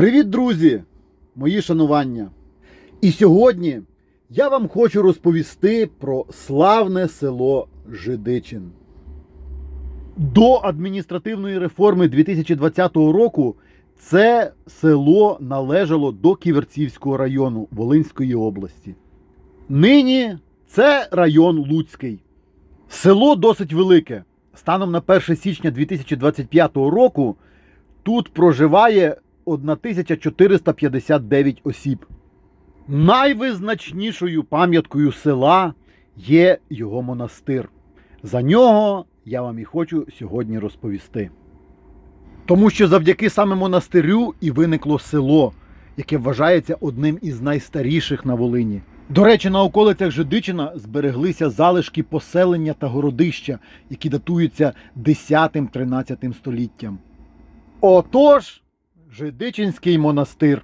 Привіт, друзі! Мої шанування! І сьогодні я вам хочу розповісти про славне село Жидичин. До адміністративної реформи 2020 року це село належало до Ківерцівського району Волинської області. Нині це район Луцький. Село досить велике. Станом на 1 січня 2025 року тут проживає 1459 осіб. Найвизначнішою пам'яткою села є його монастир. За нього я вам і хочу сьогодні розповісти. Тому що завдяки саме монастирю і виникло село, яке вважається одним із найстаріших на Волині. До речі, на околицях Жидичина збереглися залишки поселення та городища, які датуються 10-13 століттям. Отож, Жидичинський монастир.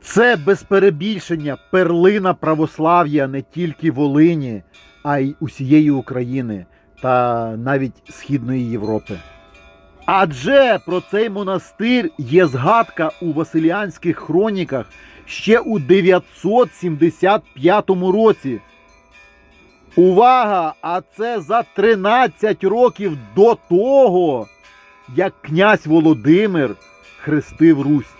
Це без перебільшення перлина православ'я не тільки Волині, а й усієї України та навіть Східної Європи. Адже про цей монастир є згадка у Василіанських хроніках ще у 975 році. Увага! А це за 13 років до того, як князь Володимир хрестив Русь.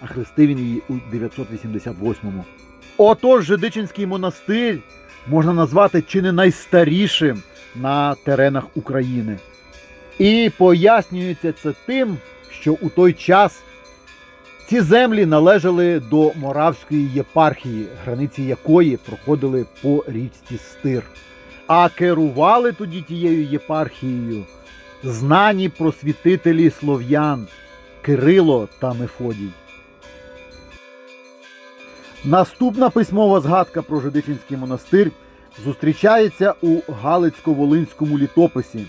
А хрестив він її у 988-му. Отож, Жидичинський монастир можна назвати чи не найстарішим на теренах України. І пояснюється це тим, що у той час ці землі належали до Моравської єпархії, границі якої проходили по річці Стир. А керували тоді тією єпархією знані просвітителі слов'ян Кирило та Мефодій. Наступна письмова згадка про Жидичинський монастир зустрічається у Галицько-Волинському літописі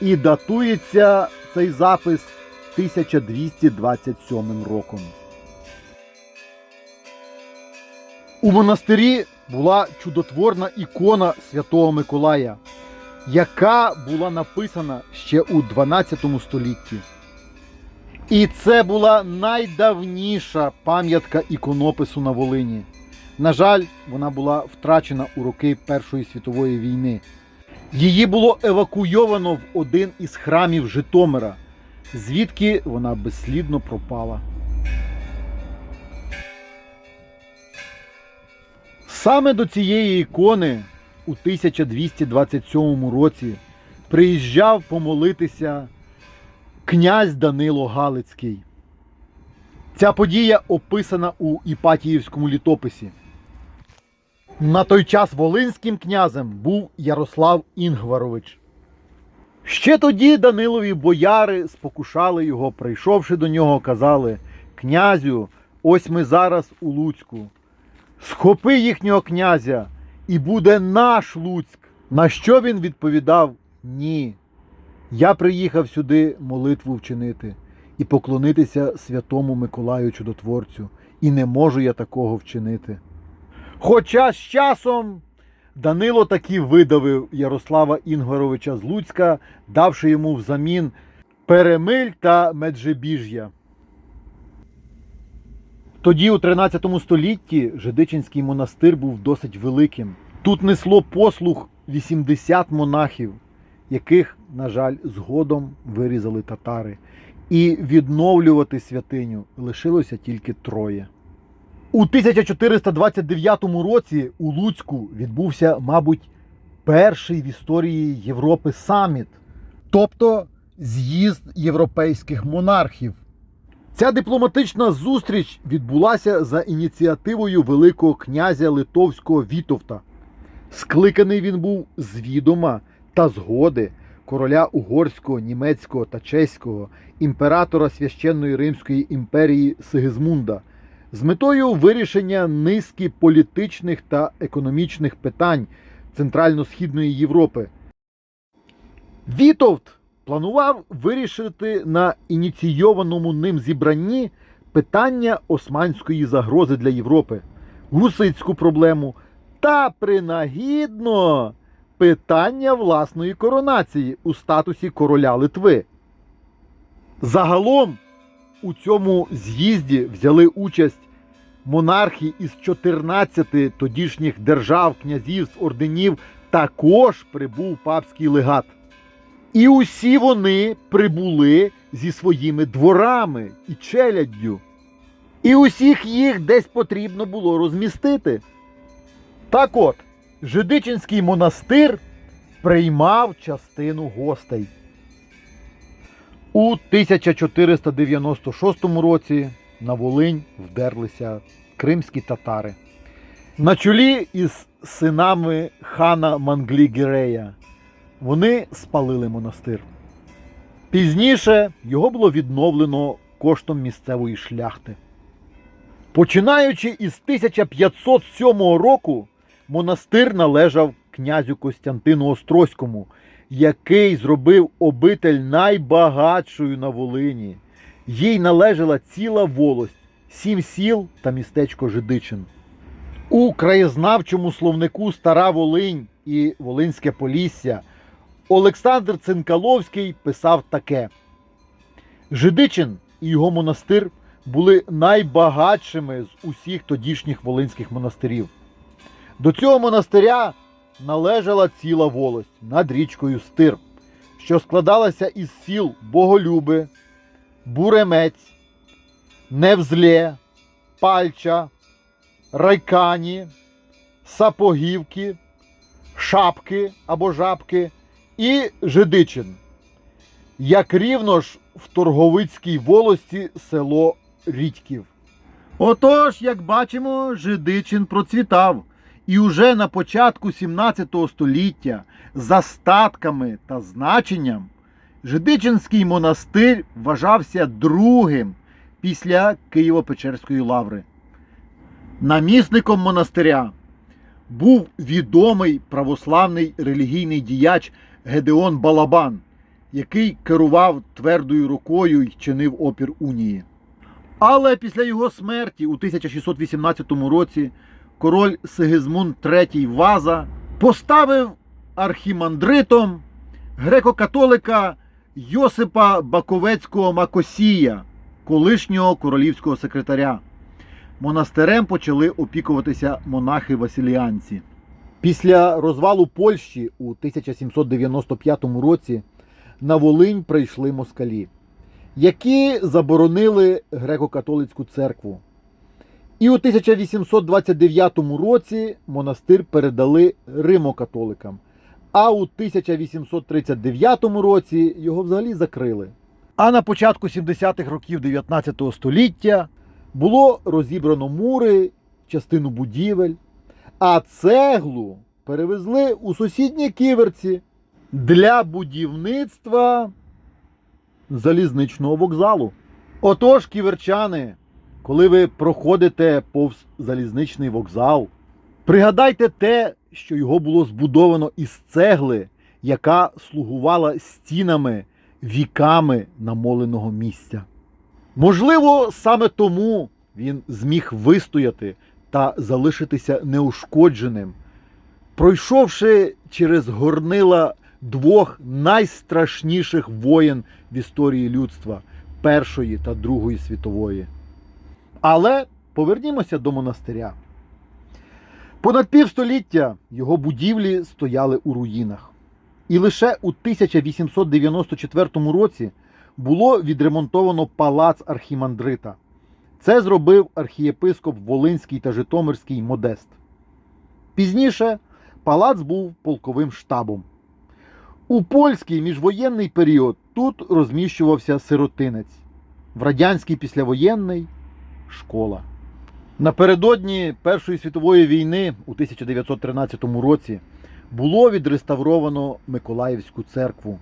і датується цей запис 1227 роком. У монастирі була чудотворна ікона Святого Миколая, яка була написана ще у 12 столітті. І це була найдавніша пам'ятка іконопису на Волині. На жаль, вона була втрачена у роки Першої світової війни. Її було евакуйовано в один із храмів Житомира, звідки вона безслідно пропала. Саме до цієї ікони у 1227 році приїжджав помолитися князь Данило Галицький. Ця подія описана у Іпатіївському літописі. На той час волинським князем був Ярослав Інгварович. Ще тоді Данилові бояри спокушали його, прийшовши до нього, казали: Князю, ось ми зараз у Луцьку. Схопи їхнього князя, і буде наш Луцьк. На що він відповідав: Ні. Я приїхав сюди молитву вчинити і поклонитися святому Миколаю Чудотворцю, і не можу я такого вчинити. Хоча з часом Данило таки видавив Ярослава Інгваровича з Луцька, давши йому взамін Перемиль та Меджибіж'я. Тоді, у 13 столітті, Жидичинський монастир був досить великим. Тут несло послуг 80 монахів, яких, на жаль, згодом вирізали татари. І відновлювати святиню лишилося тільки троє. У 1429 році у Луцьку відбувся, мабуть, перший в історії Європи саміт, тобто з'їзд європейських монархів. Ця дипломатична зустріч відбулася за ініціативою Великого князя Литовського Вітовта. Скликаний він був з відома та згоди короля угорського, німецького та чеського, імператора священної Римської імперії Сигизмунда з метою вирішення низки політичних та економічних питань Центрально-Східної Європи. Вітовт планував вирішити на ініційованому ним зібранні питання османської загрози для Європи, гусицьку проблему та принагідно питання власної коронації у статусі короля Литви. Загалом у цьому з'їзді взяли участь монархи із 14 тодішніх держав, князівств, орденів, також прибув папський легат. І усі вони прибули зі своїми дворами і челяддю. І усіх їх десь потрібно було розмістити. Так от, Жидичинський монастир приймав частину гостей. У 1496 році на Волинь вдерлися кримські татари. На чолі із синами хана Манглі-Гірея вони спалили монастир. Пізніше його було відновлено коштом місцевої шляхти. Починаючи із 1507 року, монастир належав князю Костянтину Острозькому, який зробив обитель найбагатшою на Волині. Їй належала ціла волость, сім сіл та містечко Жидичин. У краєзнавчому словнику Стара Волинь і Волинське Полісся Олександр Цинкаловський писав таке: Жидичин і його монастир були найбагатшими з усіх тодішніх волинських монастирів. До цього монастиря належала ціла волость над річкою Стир, що складалася із сіл Боголюби, Буремець, Невзле, Пальча, Райкані, Сапогівки, Шапки або Жабки і Жидичин. Як рівно ж в Торговицькій волості село Рідьків. Отож, як бачимо, Жидичин процвітав. І уже на початку 17 століття за статками та значенням Жидичинський монастир вважався другим після Києво-Печерської лаври. Намісником монастиря був відомий православний релігійний діяч Гедеон Балабан, який керував твердою рукою і чинив опір унії. Але після його смерті у 1618 році король Сигизмунд III Ваза поставив архімандритом греко-католика Йосипа Баковецького Макосія, колишнього королівського секретаря. Монастирем почали опікуватися монахи Василіанці. Після розвалу Польщі у 1795 році на Волинь прийшли москалі, які заборонили греко-католицьку церкву. І у 1829 році монастир передали римокатоликам, а у 1839 році його взагалі закрили. А на початку 70-х років 19 століття було розібрано мури, частину будівель, а цеглу перевезли у сусідні ківерці для будівництва залізничного вокзалу. Отож, ківерчани, коли ви проходите повз залізничний вокзал, пригадайте те, що його було збудовано із цегли, яка слугувала стінами віками намоленого місця. Можливо, саме тому він зміг вистояти та залишитися неушкодженим, пройшовши через горнила двох найстрашніших воєн в історії людства Першої та Другої світової. Але повернімося до монастиря. Понад півстоліття його будівлі стояли у руїнах. І лише у 1894 році було відремонтовано палац архімандрита. Це зробив архієпископ Волинський та Житомирський Модест. Пізніше палац був полковим штабом. У польський міжвоєнний період тут розміщувався сиротинець, в радянський післявоєнний школа. Напередодні Першої світової війни у 1913 році було відреставровано Миколаївську церкву,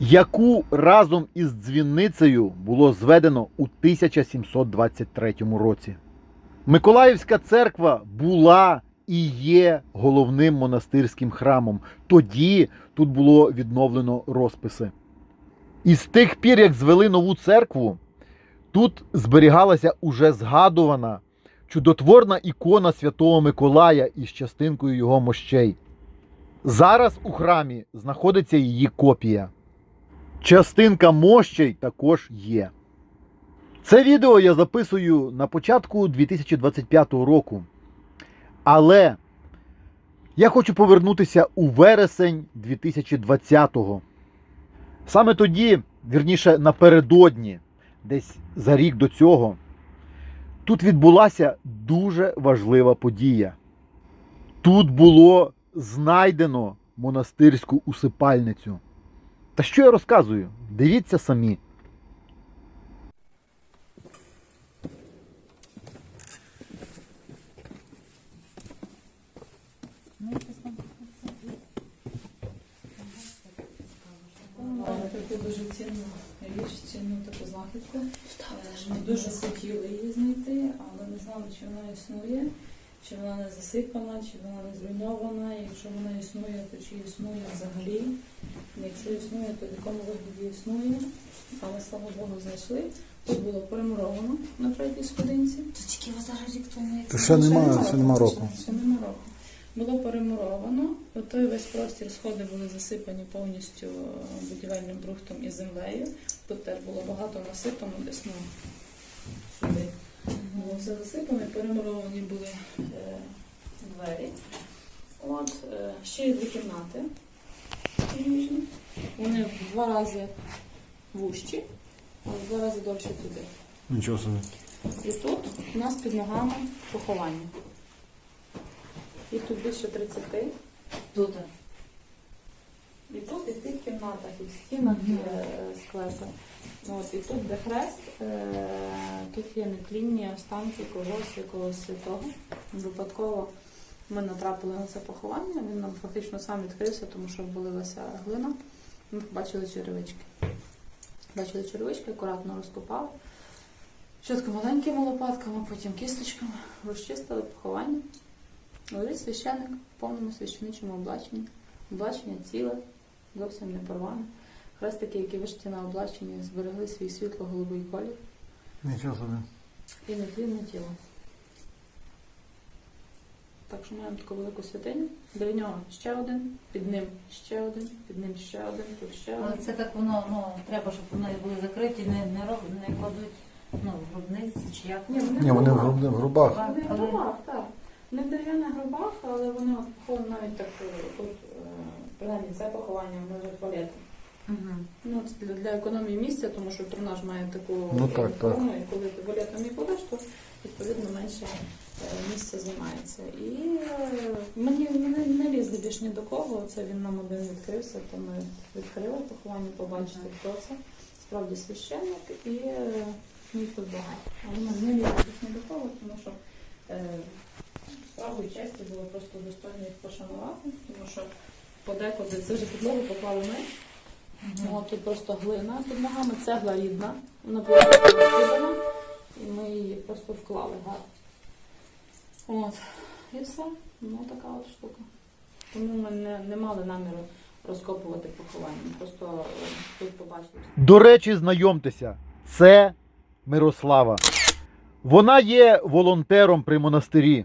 яку разом із дзвіницею було зведено у 1723 році. Миколаївська церква була і є головним монастирським храмом. Тоді тут було відновлено розписи. І з тих пір, як звели нову церкву, тут зберігалася уже згадувана чудотворна ікона Святого Миколая із частинкою його мощей. Зараз у храмі знаходиться її копія. Частинка мощей також є. Це відео я записую на початку 2025 року. Але я хочу повернутися у вересень 2020-го. Саме тоді, вірніше, напередодні, десь за рік до цього, тут відбулася дуже важлива подія. Тут було знайдено монастирську усипальницю. Та що я розказую? Дивіться самі. Таку дуже цінну річ, цінну таку знахідку. Е, Ми дуже хотіли її знайти, але не знали, чи вона існує, чи вона не засипана, чи вона не зруйнована. Якщо вона існує, то чи існує взагалі. Якщо існує, то в якому вигляді існує. Але слава Богу, знайшли. Тут було перемуровано на третій сходинці. То тільки зараз рік тому як То ще немає, нема ще нема року. Ще нема року. Було перемуровано. Той весь простір сходи були засипані повністю е, будівельним брухтом і землею. Тут теж було багато насипано десь на сюди. Було все засипане, перемуровані були е, двері. От, е, ще є дві кімнати. Вони в два рази вужчі, а в два рази довше туди. Нічого собі. І тут у нас під ногами поховання. І тут більше 30. Тут. І тут, і в тих кімнатах, і в стінах е, склепи. От, і тут, де хрест, е, тут є нетлінні останки когось, якогось святого. Випадково ми натрапили на це поховання, він нам фактично сам відкрився, тому що обвалилася глина. Ми побачили черевички. Бачили черевички, акуратно розкопали. Спочатку маленькими лопатками, потім кісточками, розчистили поховання. Лежить священник в повному священичому облаченні. Облачення ціле, зовсім не порване. Хрестики, які вишиті на облаченні, зберегли свій світло-голубий колір Нічого собі. і нетлінне тіло. Так що маємо таку велику святиню. Біля нього ще один, під ним ще один, під ним ще один, тут ще один. Але це так воно, ну, треба, щоб вони були закриті, не, не, роб, не кладуть ну, в гробниці чи як. Ні, вони Ні, вони в груб- в грубах. Вони в Але- так. Не в дерев'яних гробах, але вони от поховані навіть так е, тут, е, принаймні це поховання, воно вже туалети. Мгм. Ну, це для, для економії місця, тому що труна ж має таку Ну, так, так. і коли ти валетом не кладеш, то відповідно менше е, місця займається. І е, мені не, не лізли більш ні до кого. Це він нам один відкрився, то ми відкрили поховання, побачити, хто це. Справді священник і е, ну, тут багато. Але ми не лізли більш ні до кого, тому що справу і честі було просто достойно їх пошанувати, тому що подекуди це вже підлогу поклали ми. Ну, тут просто глина під ногами, цегла рідна, вона була розкидана, і ми її просто вклали гарно. От, і все. Ну, така от штука. Тому ми не, не мали наміру розкопувати поховання. Просто е, тут побачили. До речі, знайомтеся, це Мирослава. Вона є волонтером при монастирі.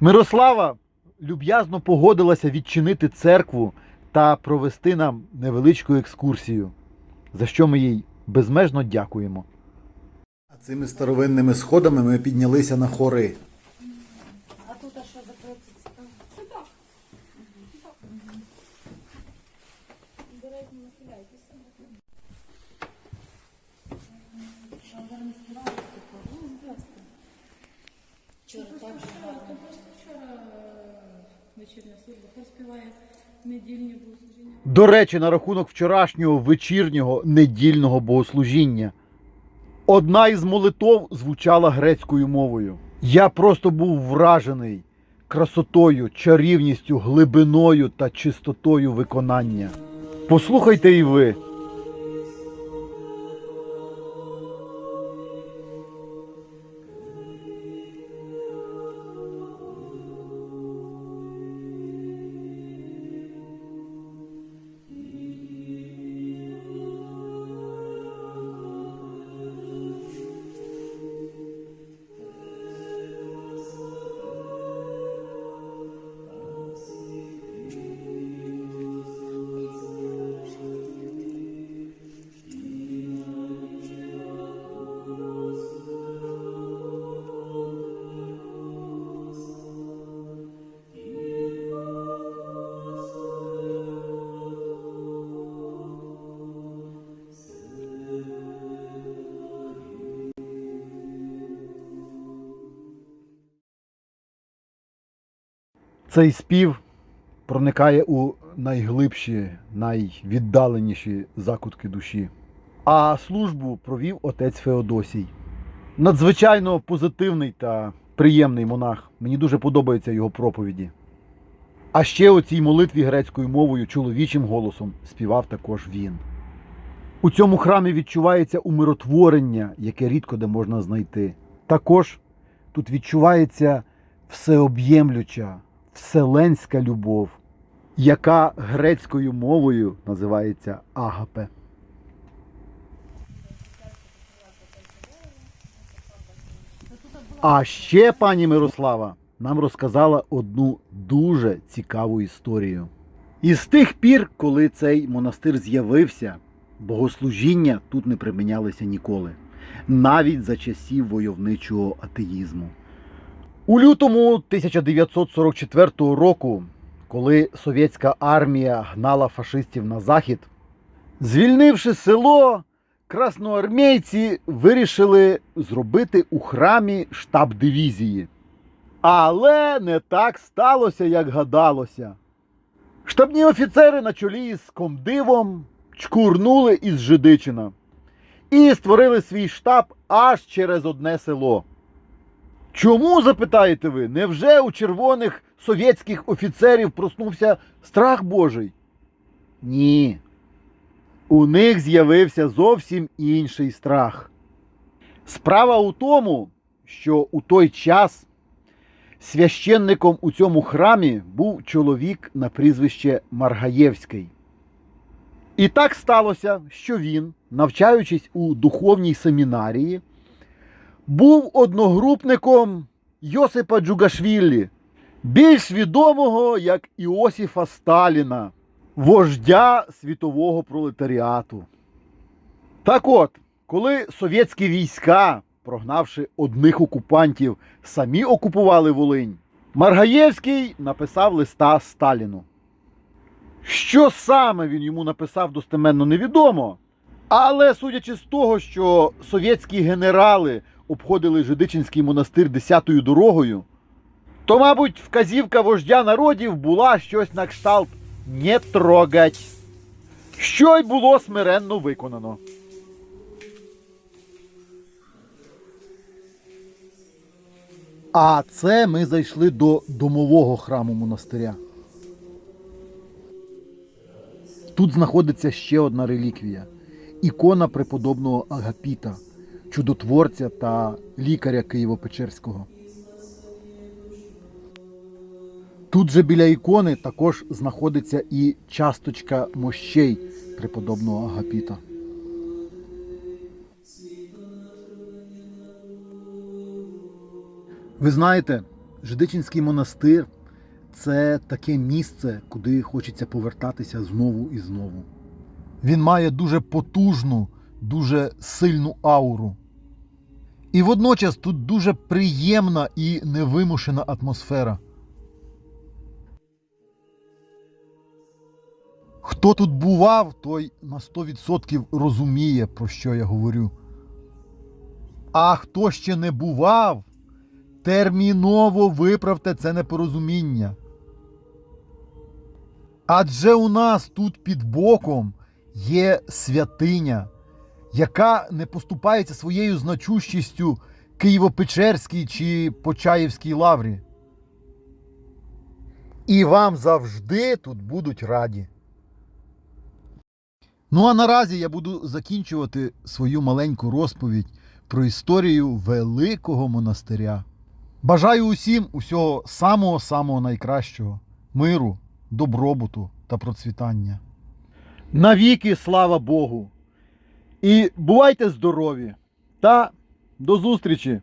Мирослава люб'язно погодилася відчинити церкву та провести нам невеличку екскурсію, за що ми їй безмежно дякуємо. А цими старовинними сходами ми піднялися на хори. А тут а що закрито цікаво? Це так. Бережно нахиляйтеся. А зараз не співали таке? Ну, ясно. Вчора Просто так же вчора, то гарно. просто вчора е, вечірня служба. До речі, на рахунок вчорашнього вечірнього недільного богослужіння. Одна із молитов звучала грецькою мовою. Я просто був вражений красотою, чарівністю, глибиною та чистотою виконання. Послухайте і ви. Цей спів проникає у найглибші, найвіддаленіші закутки душі. А службу провів отець Феодосій. Надзвичайно позитивний та приємний монах. Мені дуже подобаються його проповіді. А ще у цій молитві грецькою мовою чоловічим голосом співав також він. У цьому храмі відчувається умиротворення, яке рідко де можна знайти. Також тут відчувається всеоб'ємлюча, вселенська любов, яка грецькою мовою називається агапе. А ще пані Мирослава нам розказала одну дуже цікаву історію. І з тих пір, коли цей монастир з'явився, богослужіння тут не примінялися ніколи, навіть за часів войовничого атеїзму. У лютому 1944 року, коли совєтська армія гнала фашистів на захід, звільнивши село, красноармійці вирішили зробити у храмі штаб дивізії. Але не так сталося, як гадалося. Штабні офіцери на чолі з комдивом чкурнули із Жидичина і створили свій штаб аж через одне село. Чому, запитаєте ви, невже у червоних совєтських офіцерів проснувся страх Божий? Ні. У них з'явився зовсім інший страх. Справа у тому, що у той час священником у цьому храмі був чоловік на прізвище Маргаєвський. І так сталося, що він, навчаючись у духовній семінарії, був одногрупником Йосипа Джугашвілі, більш відомого як Іосіфа Сталіна, вождя світового пролетаріату. Так от, коли совєтські війська, прогнавши одних окупантів, самі окупували Волинь, Маргаєвський написав листа Сталіну. Що саме він йому написав достеменно невідомо. Але судячи з того, що совєтські генерали обходили Жидичинський монастир десятою дорогою, то, мабуть, вказівка вождя народів була щось на кшталт не трогать, що й було смиренно виконано. А це ми зайшли до домового храму монастиря. Тут знаходиться ще одна реліквія ікона преподобного Агапіта, чудотворця та лікаря Києво-Печерського. Тут же біля ікони також знаходиться і часточка мощей преподобного Агапіта. Ви знаєте, Жидичинський монастир це таке місце, куди хочеться повертатися знову і знову. Він має дуже потужну, дуже сильну ауру. І водночас тут дуже приємна і невимушена атмосфера. Хто тут бував, той на 100% розуміє, про що я говорю. А хто ще не бував, терміново виправте це непорозуміння. Адже у нас тут під боком є святиня, яка не поступається своєю значущістю Києво-Печерській чи Почаївській лаврі. І вам завжди тут будуть раді. Ну а наразі я буду закінчувати свою маленьку розповідь про історію великого монастиря. Бажаю усім усього самого-самого найкращого, миру, добробуту та процвітання. Навіки слава Богу! І бувайте здорові та до зустрічі!